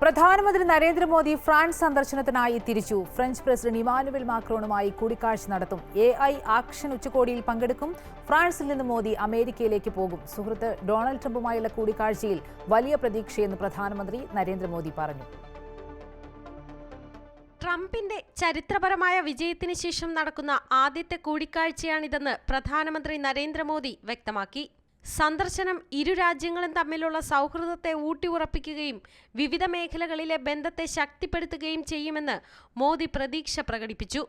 പ്രധാനമന്ത്രി നരേന്ദ്രമോദി ഫ്രാൻസ് സന്ദർശനത്തിനായി തിരിച്ചു. ഫ്രഞ്ച് പ്രസിഡന്റ് ഇമാനുവൽ മാക്രോണുമായി കൂടിക്കാഴ്ച നടത്തും. എ ഐ ആക്ഷൻ ഉച്ചകോടിയിൽ പങ്കെടുക്കും. ഫ്രാൻസിൽ നിന്ന് മോദി അമേരിക്കയിലേക്ക് പോകും. സുഹൃത്ത് ഡൊണാൾഡ് ട്രംപുമായുള്ള കൂടിക്കാഴ്ചയിൽ വലിയ പ്രതീക്ഷയെന്ന് പ്രധാനമന്ത്രി നരേന്ദ്രമോദി പറഞ്ഞു. ട്രംപിന്റെ ചരിത്രപരമായ വിജയത്തിന് ശേഷം നടക്കുന്ന ആദ്യത്തെ കൂടിക്കാഴ്ചയാണിതെന്ന് പ്രധാനമന്ത്രി നരേന്ദ്രമോദി വ്യക്തമാക്കി. സന്ദർശനം ഇരു രാജ്യങ്ങളും തമ്മിലുള്ള സൗഹൃദത്തെ ഊട്ടിയുറപ്പിക്കുകയും വിവിധ മേഖലകളിലെ ബന്ധത്തെ ശക്തിപ്പെടുത്തുകയും ചെയ്യുമെന്ന് മോദി പ്രതീക്ഷ പ്രകടിപ്പിച്ചു.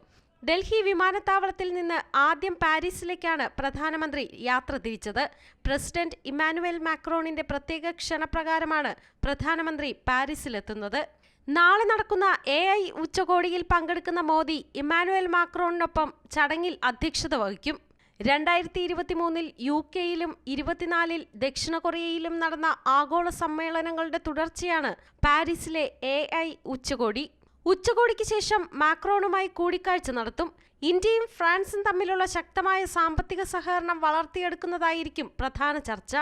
ഡൽഹി വിമാനത്താവളത്തിൽ നിന്ന് ആദ്യം പാരീസിലേക്കാണ് പ്രധാനമന്ത്രി യാത്ര തിരിച്ചത്. പ്രസിഡന്റ് ഇമ്മാനുവൽ മാക്രോണിന്റെ പ്രത്യേക ക്ഷണപ്രകാരമാണ് പ്രധാനമന്ത്രി പാരീസിലെത്തുന്നത്. നാളെ നടക്കുന്ന എ ഐ ഉച്ചകോടിയിൽ പങ്കെടുക്കുന്ന മോദി ഇമ്മാനുവൽ മാക്രോണിനൊപ്പം ചടങ്ങിൽ അധ്യക്ഷത വഹിക്കും. രണ്ടായിരത്തി ഇരുപത്തി മൂന്നിൽ യു കെയിലും ഇരുപത്തിനാലിൽ ദക്ഷിണ കൊറിയയിലും നടന്ന ആഗോള സമ്മേളനങ്ങളുടെ തുടർച്ചയാണ് പാരീസിലെ എ ഐ ഉച്ചകോടി ഉച്ചകോടിക്ക് ശേഷം മാക്രോണുമായി കൂടിക്കാഴ്ച നടത്തും. ഇന്ത്യയും ഫ്രാൻസും തമ്മിലുള്ള ശക്തമായ സാമ്പത്തിക സഹകരണം വളർത്തിയെടുക്കുന്നതായിരിക്കും പ്രധാന ചർച്ച.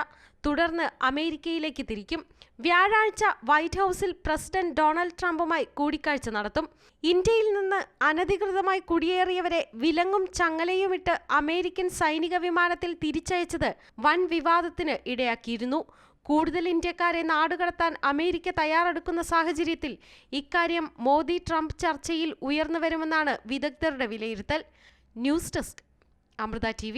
തുടർന്ന് അമേരിക്കയിലേക്ക് തിരിക്കും. വ്യാഴാഴ്ച വൈറ്റ് ഹൗസിൽ പ്രസിഡന്റ് ഡൊണാൾഡ് ട്രംപുമായി കൂടിക്കാഴ്ച നടത്തും. ഇന്ത്യയിൽ നിന്ന് അനധികൃതമായി കുടിയേറിയവരെ വിലങ്ങും ചങ്ങലയുമിട്ട് അമേരിക്കൻ സൈനിക വിമാനത്തിൽ തിരിച്ചയച്ചത് വൻ വിവാദത്തിന് ഇടയാക്കിയിരുന്നു. കൂടുതൽ ഇന്ത്യക്കാരെ നാടുകടത്താൻ അമേരിക്ക തയ്യാറെടുക്കുന്ന സാഹചര്യത്തിൽ ഇക്കാര്യം മോദി ട്രംപ് ചർച്ചയിൽ ഉയർന്നു വരുമെന്നാണ് വിദഗ്ധരുടെ വിലയിരുത്തൽ. News desk Amrita T